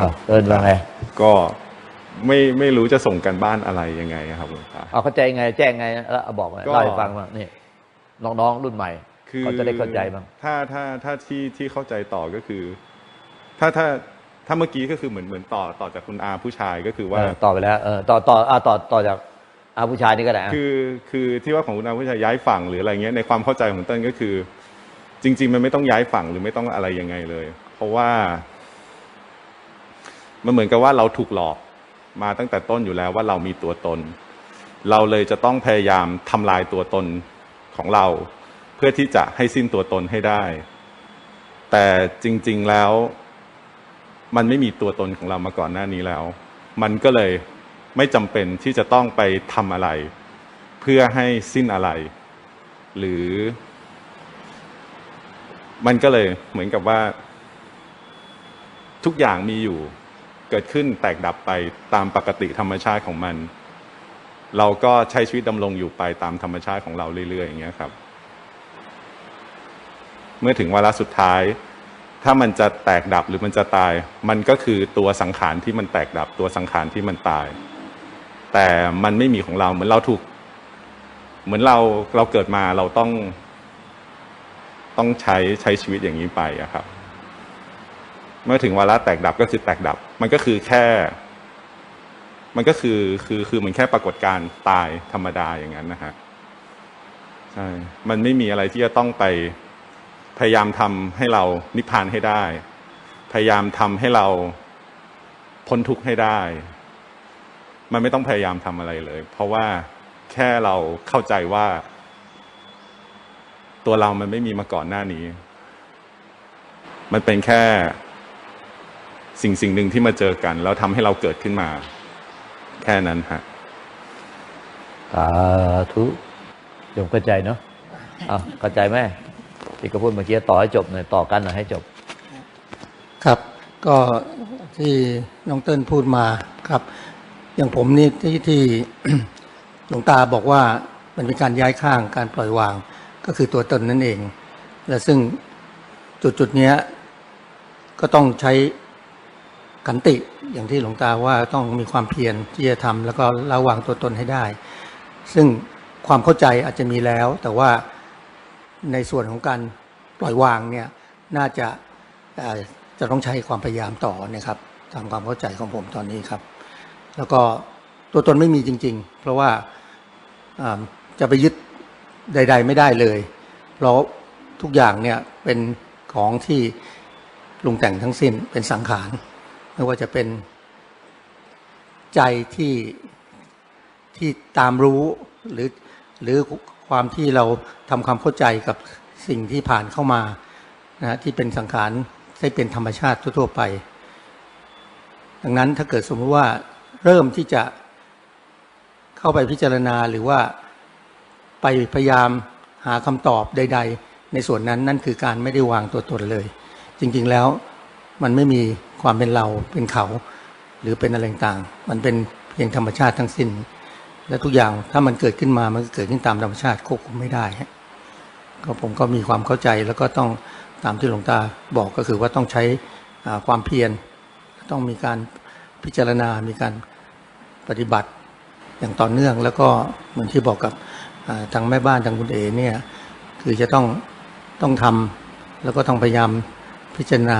ครับอะเอิญว่าไงก็ไม่ไม่รู้จะส่งกันบ้านอะไรยังไงครับหลวงตาเอาเข้าใจไงแจ้งไงแล้วเอาบอกมาก็เล่าให้ฟังว่านี่น้องๆรุ่นใหม่คือเขาจะได้เข้าใจบ้างถ้าถ้าถ้าที่ที่เข้าใจต่อก็คือ ถ้าถ้าถ้าเมื่อกี้ก็คือเหมือนเหมือนต่อต่อจากคุณอาผู้ชายก็คือว่าเออต่อไปแล้วเออต่อต่ออะต่อต่อจากอาผู้ชายนี่ก็ได้อะคือคือที่ว่าของคุณอาผู้ชายย้ายฝั่งหรืออะไรเงี้ยในความเข้าใจของเต้นก็คือ จริง ๆ มันไม่ต้องย้ายฝั่งหรือไม่ต้องอะไรยังไงเลย เพราะว่า มันเหมือนกับว่าเราถูกหลอกมาตั้งแต่ต้นอยู่แล้วว่าเรามีตัวตน เราเลยจะต้องพยายามทำลายตัวตนของเรา เพื่อที่จะให้สิ้นตัวตนให้ได้ แต่จริง ๆแล้ว มันไม่มีตัวตนของเรามาก่อนหน้านี้แล้ว มันก็เลยไม่จำเป็นที่จะต้องไปทำอะไร เพื่อให้สิ้นอะไร หรือ มันก็เลยเหมือนกับว่า ทุกอย่างมีอยู่ เกิดขึ้นแตกดับไปตามปกติธรรมชาติของมัน เราก็ใช้ชีวิตดำรงอยู่ไปตามธรรมชาติของเราเรื่อยๆอย่างเงี้ยครับ เมื่อถึงวาระสุดท้าย ถ้ามันจะแตกดับหรือมันจะตาย มันก็คือตัวสังขารที่มันแตกดับตัวสังขารที่มันตาย แต่มันไม่มีของเราเหมือนเราถูก เหมือนเราเราเกิดมาเราต้อง ต้องใช้ใช้ชีวิตอย่างนี้ไปอะครับ เมื่อถึงวาระแตกดับก็คือแตกดับ มันก็คือแค่ มันก็คือคือคือมือนแค่ปรากฏการตายธรรมดาอย่างนั้นนะฮะใช่มันไม่มีอะไรที่จะต้องไปพยายามทำให้เรานิพพานให้ได้ พยายามทำให้เราพ้นทุกข์ให้ได้ มันไม่ต้องพยายามทำอะไรเลย เพราะว่าแค่เราเข้าใจว่า ตัวเรามันไม่มีมาก่อนหน้านี้ มันเป็นแค่ สิ่งสิ่งหนึ่งที่มาเจอกัน แล้วทำให้เราเกิดขึ้นมา แค่นั้นฮะสาธุโยมเข้าใจเนาะอะเข้าใจไหมที่ก็พูดเมื่อกี้ต่อให้จบหน่อยต่อกันหน่อยให้จบ ครับก็ที่น้องเติ้ลพูดมาครับ อย่างผมนี่ที่ที่ หลวงตาบอกว่ามันเป็นการย้ายข้างการปล่อยวาง ก็คือตัวตนนั่นเอง และซึ่งจุดจุดๆเนี้ย ก็ต้องใช้ ขันติอย่างที่หลวงตาว่าต้องมีความเพียรที่จะทำแล้วก็ระวางตัวตนให้ได้ ซึ่งความเข้าใจอาจจะมีแล้ว แต่ว่าในส่วนของการปล่อยวางเนี่ยน่าจะจะต้องใช้ความพยายามต่อนะครับตามความเข้าใจของผมตอนนี้ครับ แล้วก็ตัวตนไม่มีจริง ๆ เพราะว่าอ่าจะไปยึดใด ๆ ไม่ได้เลย เพราะทุกอย่างเนี่ยเป็นของที่ปรุงแต่งทั้งสิ้นเป็นสังขาร ไม่ว่าจะเป็นใจที่ที่ตามรู้หรือหรือความที่เราทำความเข้าใจกับสิ่งที่ผ่านเข้ามานะฮะที่เป็นสังขารที่เป็นธรรมชาติทั่วไป ดังนั้นถ้าเกิดสมมติว่าเริ่มที่จะเข้าไปพิจารณาหรือว่าไปพยายามหาคำตอบใด ๆ ในส่วนนั้นนั่นคือการไม่ได้วางตัวตนเลย จริงๆแล้วมันไม่มี ความเป็นเราเป็นเขา หรือเป็นอะไรต่างมันเป็นเพียงธรรมชาติทั้งสิ้น และทุกอย่างถ้ามันเกิดขึ้นมามันก็เกิดขึ้นตามธรรมชาติควบคุมไม่ได้ก็ผมก็มีความเข้าใจแล้วก็ต้องตามที่หลวงตาบอกก็คือว่าต้องใช้ความเพียรต้องมีการพิจารณา มีการปฏิบัติอย่างต่อเนื่อง แล้วก็เหมือนที่บอกกับทางแม่บ้านทางคุณเอเนี่ยคือจะต้องต้องทำแล้วก็ต้องพยายามพิจารณา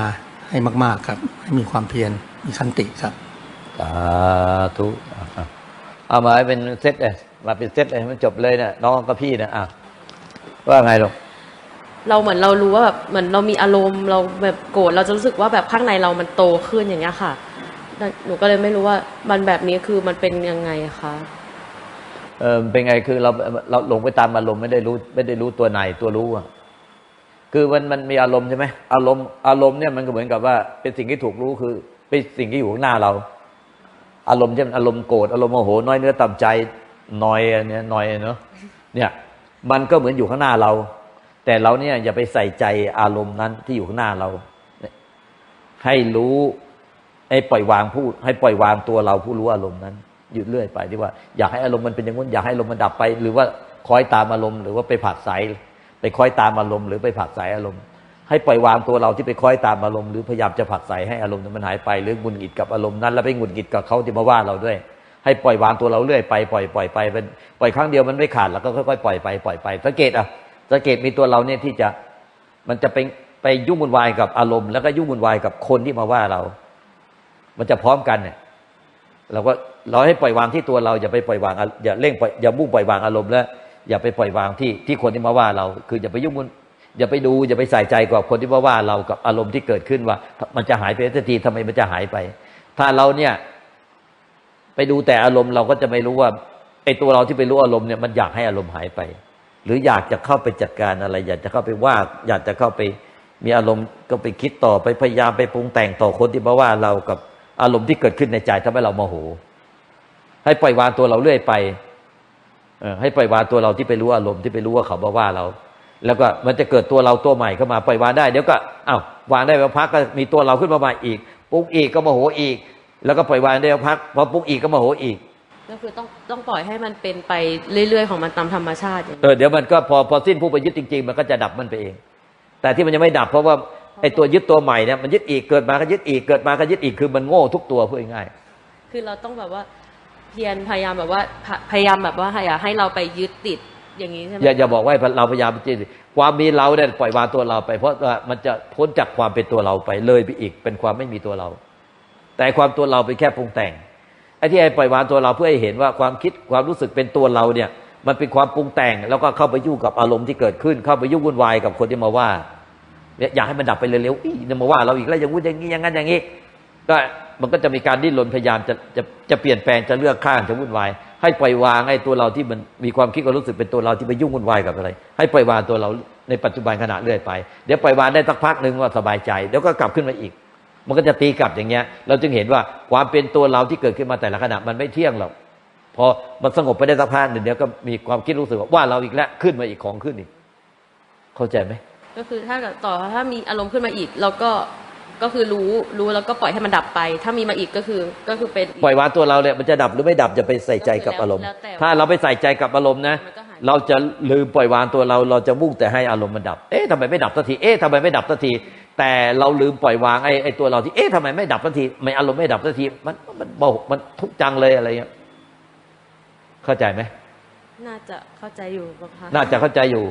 ให้มาก ๆครับ ให้มีความเพียรมีขันติครับสาธุอะอะเอามาให้เป็นเซตเลยมาเป็นเซตเลยให้มันจบเลยเนี่ยน้องกับพี่เนี่ยอะว่าไงลูกเราเหมือนเรารู้ว่าแบบเหมือนเรามีอารมณ์เราแบบโกรธเราจะรู้สึกว่าแบบข้างในเรามันโตขึ้นอย่างเงี้ยค่ะแล้วหนูก็เลยไม่รู้ว่ามันแบบนี้คือมันเป็นยังไงคะเออเป็นไงคือเราเราหลงไปตามอารมณ์ไม่ได้รู้ ไม่ได้รู้ตัวในตัวรู้อะ คือมันมันมีอารมณ์ใช่ไหมอารมณ์อารมณ์เนี่ยมันก็เหมือนกับว่า เป็นสิ่งที่ถูกรู้คือ เป็นสิ่งที่อยู่ข้างหน้าเรา อารมณ์เช่นอารมณ์โกรธอารมณ์โมโหน้อยเนื้อต่ำใจนอยอันเนี่ยนอยเนาะเนี่ยมันก็เหมือนอยู่ข้างหน้าเรา แต่เราเนี่ยอย่าไปใส่ใจอารมณ์นั้นที่อยู่ข้างหน้าเรา ให้รู้ให้ปล่อยวางผู้ให้ปล่อยวางตัวเราผู้รู้อารมณ์นั้นอยู่เรื่อยไปที่ว่า อยากให้อารมณ์มันเป็นอย่างนู้นอยากให้อารมณ์มันดับไป หรือว่าคอยตามอารมณ์หรือว่าไปผักไส ไปคอยตามอารมณ์หรือไปผักไสอารมณ์ ให้ปล่อยวางตัวเราที่ไปคอยตามอารมณ์หรือพยายามจะผักใสให้อารมณ์นั้นมันหายไปหรือหงุดหงิดกับอารมณ์นั้น แล้วไปหงุดหงิดกับเขาที่มาว่าเราด้วย ให้ปล่อยวางตัวเราเรื่อยไปปล่อยปล่อยไปเป็นปล่อยครั้งเดียวมันไม่ขาดแล้วก็ค่อยๆปล่อยไปปล่อยไปสังเกตอะสังเกตมีตัวเราเนี่ยที่จะมันจะไปไปยุ่งวุ่นวายกับอารมณ์แล้วก็ยุ่งวุ่นวายกับคนที่มาว่าเรา มันจะพร้อมกันเนี่ยเราก็เราให้ปล่อยวางที่ตัวเราอย่าไปปล่อยวางอาอย่าเร่งปล่อยอย่ามุ่งปล่อยวางอารมณ์แล้ว อย่าไปปล่อยวางที่ที่คนที่มาว่าเรา คืออย่าไปยุ่งวุ่นอย่าไปดูอย่าไปใส่ใจกับคนที่มาว่าเรากับอารมณ์ที่เกิดขึ้นว่า มันจะหายไปสักทีทำไมมันจะหายไป ถ้าเราเนี่ย ไปดูแต่อารมณ์เราก็จะไม่รู้ว่าไอ้ตัวเราที่ไปรู้อารมณ์เนี่ยมันอยากให้อารมณ์หายไป หรืออยากจะเข้าไปจัดการอะไร อยากจะเข้าไปว่า อยากจะเข้าไปมีอารมณ์ก็ไปคิดต่อไปพยายามไปปรุงแต่งต่อคนที่มาว่าเรากับอารมณ์ที่เกิดขึ้นในใจทำให้เราโมโห ให้ปล่อยวางตัวเราเรื่อยไป ให้ปล่อยวางตัวเราที่ไปรู้อารมณ์ที่ไปรู้ว่าเขามาว่าเรา แล้วก็มันจะเกิดตัวเราตัวใหม่เข้ามาปล่อยวางได้เดี๋ยวก็อ้าววางได้แล้วพักก็มีตัวเราขึ้นมาใหม่อีกปรุงอีกก็โมโหอีก แล้วก็ปล่อยวางได้แล้วพักพอปรุงอีกก็โมโหอีกก็คือต้องต้องปล่อยให้มันเป็นไปเรื่อยๆของมันตามธรรมชาติอย่างเอนี้อเดี๋ยวมันก็พอพอสิ้นผู้ไปยึดจริง ๆ มันก็จะดับมันไปเอง แต่ที่มันยังไม่ดับเพราะว่าไอ้ตัวยึดตัวใหม่เนี่ยมันยึดอีกเกิดมาก็ยึดอีกเกิดมาก็ยึดอีกคือมันโง่ทุกตัวพูดง่ายคือเราต้องแบบว่าเพียรพยายามแบบว่าพพยายามแบบว่าอย่าให้เราไปยึดติดอย่างนี้ใช่ไหมอย่าอย่าบอกว่าเราพยายามจริงความมีเราเนี่ยปล่อยวางตัวเราไป เพราะว่ามันจะพ้นจากความเป็นตัวเราไปเลยไปอีก เป็นความไม่มีตัวเรา แต่ความตัวเราเป็นแค่ปรุงแต่งไอ้ที่ไอ้ปล่อยวางตัวเราเพื่อให้เห็นว่าความคิดความรู้สึกเป็นตัวเราเนี่ย มันเป็นความปรุงแต่ง แล้วก็เข้าไปยุ่งกับอารมณ์ที่เกิดขึ้น เข้าไปยุ่งวุ่นวายกับคนที่มาว่าอยากให้มันดับไปเร็วๆอีนี่มาว่าเราอีกแล้วอย่างงู้นอย่างนี้อย่างนั้นอย่างนี้ก็ มันก็จะมีการดิ้นรนพยายามจะจะจะเปลี่ยนแปลงจะเลือกข้างจะวุ่นวายให้ปล่อยวางไอ้ตัวเราที่มันมีความคิดความรู้สึกเป็นตัวเราที่ไปยุ่งวุ่นวายกับอะไร ให้ปล่อยวางตัวเราในปัจจุบันขณะเรื่อยไป เดี๋ยวปล่อยวางได้สักพักหนึ่งว่าสบายใจเดี๋ยวก็กลับขึ้นมาอีก มันก็จะตีกลับอย่างเงี้ย เราจึงเห็นว่าความเป็นตัวเราที่เกิดขึ้นมาแต่ละขณะมันไม่เที่ยงหรอกพอมันสงบไปได้สักพักหนึ่งเดี๋ยวก็มีความคิดรู้สึกว่าว่าเราอีกแล้วขึ้นมาอีกของขึ้นอีก เข้าใจไหมก็คือถ้าต่อถ้ามีอารมณ์ขึ้นมาอีก เราก็ ก็คือรู้รู้แล้วก็ปล่อยให้มันดับไป ถ้ามีมาอีกก็คือก็คือเป็น ปล่อยวางตัวเราเนี่ยมันจะดับหรือไม่ดับจะไปใส่ใจกับอารมณ์ แล้วแต่ถ้าเราไปใส่ใจกับอารมณ์นะ มันก็หาย เราจะลืมปล่อยวางตัวเรา เราจะมุ่งแต่ให้อารมณ์มันดับ เอ๊ะทำไมไม่ดับสักที เอ๊ะทำไมไม่ดับสักที แต่เราลืมปล่อยวางไอ้ไอ้ตัวเราที่ เอ๊ะทำไมไม่ดับสักทีไม่อารมณ์ไม่ดับสักที มันมันโมโหมันทุกข์จังเลยอะไรเงี้ย เข้าใจไหม น่าจะเข้าใจอยู่บ้างคะน่าจะเข้าใจอยู่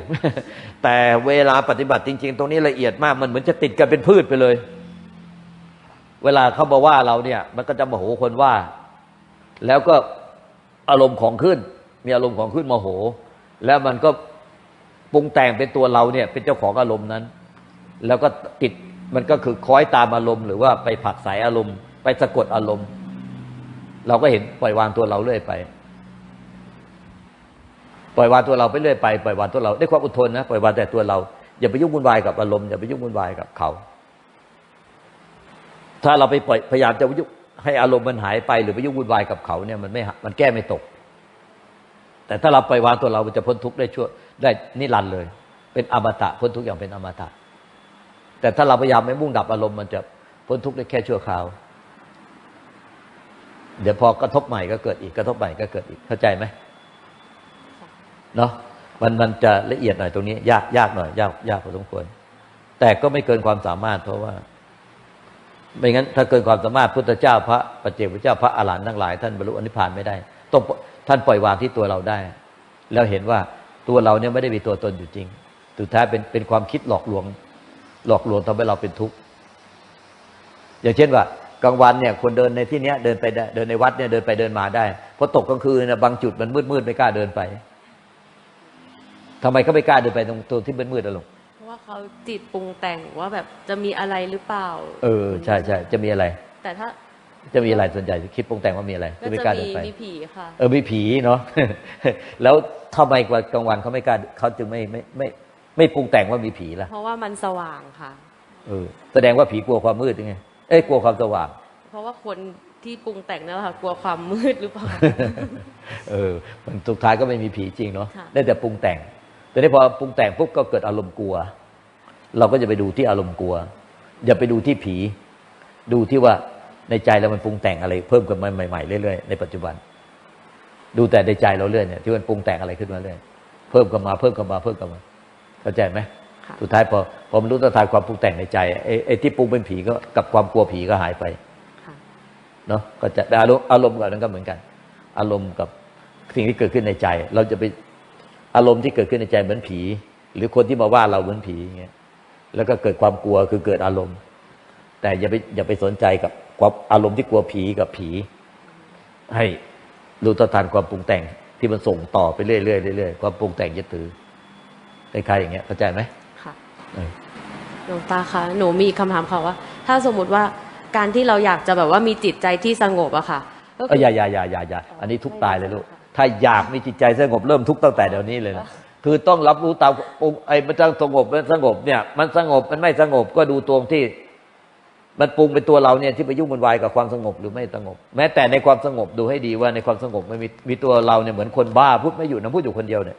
แต่เวลาปฏิบัติจริง ๆ ตรงนี้ละเอียดมาก มันเหมือนจะติดกันเป็นพืชไปเลย เวลาเขามาว่าเราเนี่ย มันก็จะโมโหคนว่า แล้วก็อารมณ์ของขึ้น มีอารมณ์ของขึ้นโมโห แล้วมันก็ปรุงแต่งเป็นตัวเราเนี่ย เป็นเจ้าของอารมณ์นั้น แล้วก็ติดมันก็คือคอยตามอารมณ์หรือว่าไปผักสายอารมณ์ ไปสะกดอารมณ์ เราก็เห็นปล่อยวางตัวเราเรื่อยไป ปล่อยวางตัวเราไปเรื่อยไปปล่อยวางตัวเราด้วยความอดทนนะปล่อยวางแต่ตัวเราอย่าไปยุ่งวุ่นวายกับอารมณ์อย่าไปยุ่งวุ่นวายกับเขา ถ้าเราไปพยายามจะยุให้อารมณ์มันหายไป หรือไปยุ่งวุ่นวายกับเขาเนี่ยมันไม่มันแก้ไม่ตก แต่ถ้าเราปล่อยวางตัวเรามันจะพ้นทุกข์ได้ชั่วได้นิรันดร์เลย เป็นอมตะพ้นทุกข์อย่างเป็นอมตะ แต่ถ้าเราพยายามไม่มุ่งดับอารมณ์มันจะพ้นทุกข์ได้แค่ชั่วคราว เดี๋ยวพอกระทบใหม่ก็เกิดอีกกระทบใหม่ก็เกิดอีกเข้าใจไหมเนาะมันมันจะละเอียดหน่อยตรงนี้ ยากยากหน่อย ยากยากพอสมควร แต่ก็ไม่เกินความสามารถเพราะว่า ไม่งั้นถ้าเกินความสามารถพุทธเจ้าพระปัจเจกพุทธเจ้าพระอรหันต์ทั้งหลาย ท่านบรรลุอนิพพานไม่ได้ต้องท่านปล่อยวางที่ตัวเราได้ แล้วเห็นว่าตัวเราเนี่ยไม่ได้มีตัวตนอยู่จริงสุดท้ายเป็นเป็นความคิดหลอกลวง หลอกลวงทำให้เราเป็นทุกข์อย่างเช่นว่ากลางวันเนี่ยคนเดินในที่เนี้ยเดินไปได้เดินในวัดเนี่ยเดินไปเดินมาได้พอตกกลางคืนนะบางจุดมันมืดมืดไม่กล้าเดินไปทำไมเขาไม่กล้าเดินไปตรงตัวที่มืดๆอะลูก เพราะว่าเขาติดปรุงแต่งว่าแบบจะมีอะไรหรือเปล่า เออใช่ใช่จะมีอะไร แต่ถ้าจะมีอะไรส่วนใหญ่คิดปรุงแต่งว่ามีอะไรก็จะไม่จะกล้ามีเดินไปมีผีค่ะเออมีผีเนาะแล้วทำไมกว่ากลางวันเขาไม่กล้าเขาจึงไม่ไม่ไม่ไม่ปรุงแต่งว่ามีผีล่ะเพราะว่ามันสว่างค่ะ เออ แสดงว่าผีกลัวความมืดยังไงเอ้ยกลัวความสว่าง เพราะว่าคนที่ปรุงแต่งนั่นแหละค่ะกลัวความมืดหรือเปล่าเออ มันสุดท้ายก็ไม่มีผีจริงเนาะค่ะได้แต่ปรุงแต่งแต่นี้พอปรุงแต่งปุ๊บก็เกิดอารมณ์กลัว เราก็จะไปดูที่อารมณ์กลัว อย่าไปดูที่ผี ดูที่ว่าในใจเรามันปรุงแต่งอะไร เพิ่มขึ้นมาใหม่ๆเรื่อยๆในปัจจุบัน ดูแต่ในใจเราเรื่อยเนี่ยที่มันปรุงแต่งอะไรขึ้นมาเรื่อยเพิ่มกันมาเพิ่มกันมาเพิ่มกันมาเข้าใจไหมค่ะสุดท้ายพอพอมันรู้ต้นทานความปรุงแต่งในใจไอ้ไอ้ที่ปรุงเป็นผีก็กับความกลัวผีก็หายไปค่ะเนาะก็จะอารมณ์อารมณ์กับนั้นก็เหมือนกัน อารมณ์กับสิ่งที่เกิดขึ้นในใจ เราจะไปอารมณ์ที่เกิดขึ้นในใจเหมือนผี หรือคนที่มาว่าเราเหมือนผีอย่างเงี้ย แล้วก็เกิดความกลัวคือเกิดอารมณ์ แต่อย่าไปอย่าไปสนใจกับความอารมณ์ที่กลัวผีกับผี ให้รู้ต้นทานความปรุงแต่งที่มันส่งต่อไปเรื่อยๆเรื่อยๆความปรุงแต่งยึดถือคล้ายๆอย่างเงี้ยเข้าใจไหมค่ะเออหลวงตาคะหนูมีคำถามค่ะว่า ถ้าสมมติว่าการที่เราอยากจะแบบว่ามีจิตใจที่สงบอะค่ะก็เอออย่าอย่าอย่าอย่าอย่าอันนี้ทุกข์ตายเลยลูกถ้าอยากมีจิตใจสงบเริ่มทุกข์ตั้งแต่เดี๋ยวนี้เลยนะ คือต้องรับรู้ตามปุ่มไอ้มันจะสงบมันสงบเนี่ย มันสงบมันไม่สงบก็ดูตรงที่ มันปรุงเป็นตัวเราเนี่ยที่ไปยุ่งมันวายกับความสงบหรือไม่สงบ แม้แต่ในความสงบดูให้ดีว่าในความสงบมันมีมีตัวเราเนี่ยเหมือนคนบ้าพูดไม่อยู่นะพูดอยู่คนเดียวเนี่ย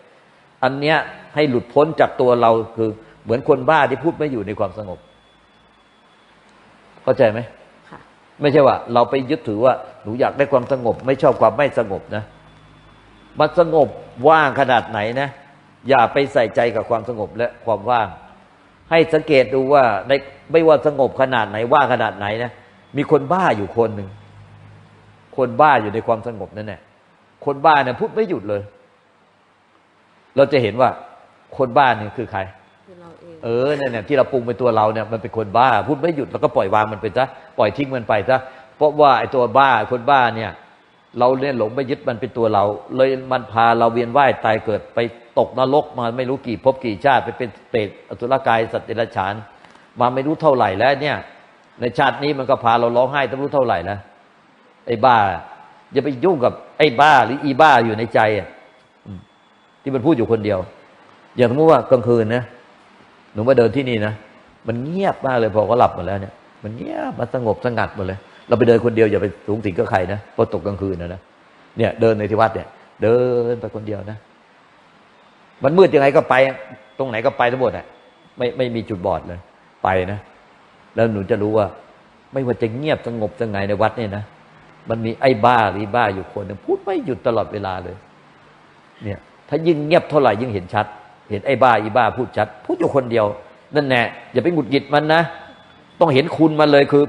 อันเนี้ยให้หลุดพ้นจากตัวเราคือเหมือนคนบ้าที่พูดไม่อยู่ในความสงบเข้าใจไหมค่ะไม่ใช่ว่า เราไปยึดถือว่าหนูอยากได้ความสงบ ไม่ชอบความไม่สงบนะมันสงบว่างขนาดไหนนะ อย่าไปใส่ใจกับความสงบและความว่าง ให้สังเกตดูว่าในไม่ว่าสงบขนาดไหนว่างขนาดไหนนะมีคนบ้าอยู่คนหนึ่งคนบ้าอยู่ในความสงบนั่นแหละคนบ้าเนี่ยพูดไม่หยุดเลย เราจะเห็นว่าคนบ้าเนี่ยคือใครคือเราเองเออเนี่ยเนี่ยที่เราปรุงเป็นตัวเราเนี่ยมันเป็นคนบ้า พูดไม่หยุดแล้วก็ปล่อยวางมันไปซะปล่อยทิ้งมันไปซะเพราะว่าไอ้ตัวบ้าคนบ้าเนี่ย เราเนี่ยหลงไปยึดมันเป็นตัวเรา เลยมันพาเราเวียนว่ายตายเกิดไป ตกนรกมาไม่รู้กี่ภพกี่ชาติไปเป็นเปรตอสุรกายสัตว์เดรัจฉาน มาไม่รู้เท่าไหร่แล้วเนี่ย ในชาตินี้มันก็พาเราร้องไห้ต้องรู้เท่าไหร่แล้วไอ้บ้าอย่าไปยุ่งกับไอ้บ้าหรืออีบ้าอยู่ในใจอะที่มันพูดอยู่คนเดียว อย่างสมมติว่ากลางคืนนะหนูมาเดินที่นี่นะมันเงียบมากเลยพอเขาหลับหมดแล้วเนี่ย มันเงียบมันสงบสงัดหมดเลย เราไปเดินคนเดียวอย่าไปสูงสิงกับใครนะพอตกกลางคืนนะนะเนี่ยเดินในที่วัดเนี่ย เดินไปคนเดียวนะ มันมืดยังไงก็ไป ตรงไหนก็ไปทั้งหมดอะไม่ไม่มีจุดบอดเลย ไปนะ แล้วหนูจะรู้ว่า ไม่ว่าจะเงียบสงบยังไงในวัดเนี่ยนะมันมีไอ้บ้าหรือบ้าอยู่คนหนึงพูดไม่หยุดตลอดเวลาเลย เนี่ย ถ้ายิ่งเงียบเท่าไหร่ยิ่งเห็นชัด เห็นไอ้บ้าอีบ้าพูดชัด พูดอยู่คนเดียว นั่นแน่อย่าไปหงุดหงิดมันนะต้องเห็นคุณมันเลยคือ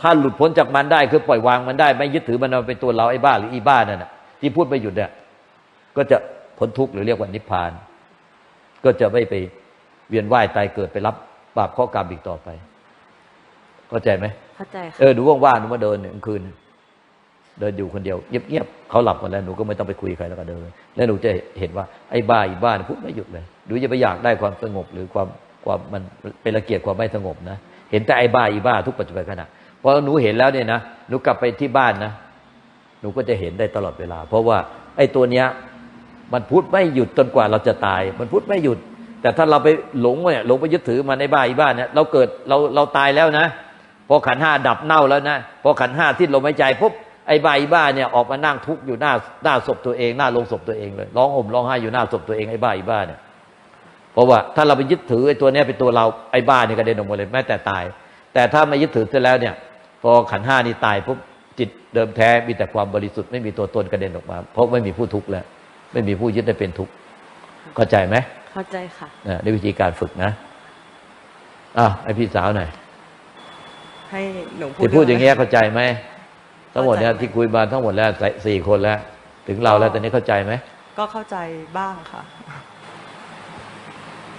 ถ้าหลุดพ้นจากมันได้คือปล่อยวางมันได้ ไม่ยึดถือมันเอาเป็นตัวเราไอ้บ้าหรืออีบ้านั่นน่ะที่พูดไม่หยุดเนี่ยก็จะ พ้นทุกข์หรือเรียกว่านิพพาน ก็จะไม่ไปเวียนว่ายตายเกิดไปรับบาปข้อกรรมอีกต่อไป เข้าใจไหมเข้าใจค่ะเออหนูว่างๆหนูมาเดินเนี่ยกลางคืน เดินอยู่คนเดียวเงียบๆเขาหลับหมดแล้วหนูก็ไม่ต้องไปคุยกับใครแล้วก็เดิน แล้วหนูจะเห็นว่าไอ้บ้าอีบ้าเนี่ยพูดไม่หยุดเลยหนูจะไปอยากได้ความสงบหรือความความมันเป็นระเกียดความไม่สงบนะเห็นแต่ไอ้บ้าอีบ้าทุกปัจจุบันขณะพอหนูเห็นแล้วเนี่ยนะหนูกลับไปที่บ้านนะหนูก็จะเห็นได้ตลอดเวลา เพราะว่าไอ้ตัวเนี้ย มันพูดไม่หยุดจนกว่าเราจะตาย มันพูดไม่หยุด แต่ถ้าเราไปหลงเนี่ยหลงไปยึดถือมันในบ้าอีบ้านเนี่ยเราเกิดเราเราตายแล้วนะพอขันห้าดับเน่าแล้วนะพอขันห้าที่ลมหายใจปุ๊บไอ้ใบบ้าเนี่ยออกมานั่งทุกข์อยู่หน้าหน้าศพตัวเองหน้าลงศพตัวเองเลยร้องห่มร้องไห้อยู่หน้าศพตัวเองไอ้บ้าอีบ้าเนี่ยเพราะว่าถ้าเราไปยึดถือไอ้ตัวเนี้ยเป็นตัวเราไอ้บ้าเนี่ยกระเด็นออกมาเลยแม้แต่ตาย แต่ถ้าไม่ยึดถือเสร็จแล้วเนี่ย พอขันห้านี่ตายปุ๊บจิตเดิมแท้มีแต่ความบริสุทธิ์ไม่มีตัวตนกระเด็นออกมา เพราะไม่มีผู้ทุกข์แล้ว ไม่มีผู้ยึดได้เป็นทุกข์เข้าใจไหมเข้าใจค่ะนะในวิธีการฝึกนะอ้าวไอพี่สาวหน่อยให้หนูพูดที่พูดอย่างเงี้เงี้ยเข้าใจไหมทั้งหมดเนี่ยเข้าใจที่คุยมาทั้งหมดแล้วสี่คนแล้ว ถึงเราแล้วตอนนี้เข้าใจไหมก็เข้าใจบ้างค่ะ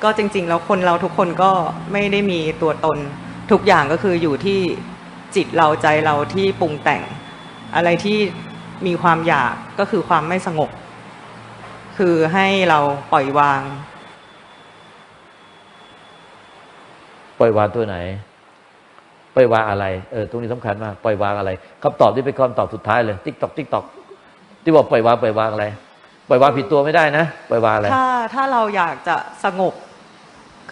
ก็จริง ๆ แล้วคนเราทุกคนก็ไม่ได้มีตัวตน ทุกอย่างก็คืออยู่ที่จิตเราใจเราที่ปรุงแต่ง อะไรที่มีความอยากก็คือความไม่สงบ คือให้เราปล่อยวาง ปล่อยวางตัวไหน ปล่อยวางอะไรเออตรงนี้สำคัญมากปล่อยวางอะไรคำตอบที่เป็นคำตอบสุดท้ายเลยติ๊กตอกติ๊กตอกที่บอกปล่อยวางปล่อยวางอะไรปล่อยวางผิดตัวไม่ได้นะปล่อยวางอะไรถ้าถ้าเราอยากจะสงบ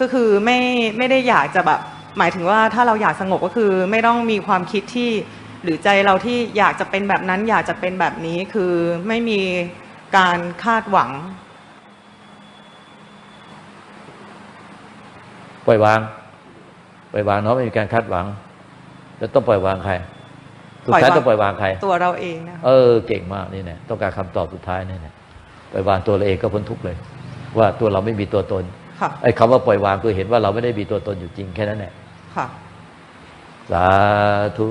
ก็คือไม่ไม่ได้อยากจะแบบ หมายถึงว่าถ้าเราอยากสงบก็คือ ไม่ต้องมีความคิดที่ หรือใจเราที่อยากจะเป็นแบบนั้น อยากจะเป็นแบบนี้คือไม่มี การคาดหวัง ปล่อยวาง ปล่อยวางเนาะไม่มีการคาดหวัง แล้วต้องปล่อยวางใคร สุดท้ายปล่อยวางต้องปล่อยวางใคร ตัวเราเองนะคะเออเก่งมากนี่เนี่ยต้องการคำตอบสุดท้ายนี่เนี่ยปล่อยวางตัวเราเองก็พ้นทุกข์เลย ว่าตัวเราไม่มีตัวตนค่ะไอ้คำว่าปล่อยวางคือเห็นว่าเราไม่ได้มีตัวตนอยู่จริงแค่นั้นแหละค่ะสาธุ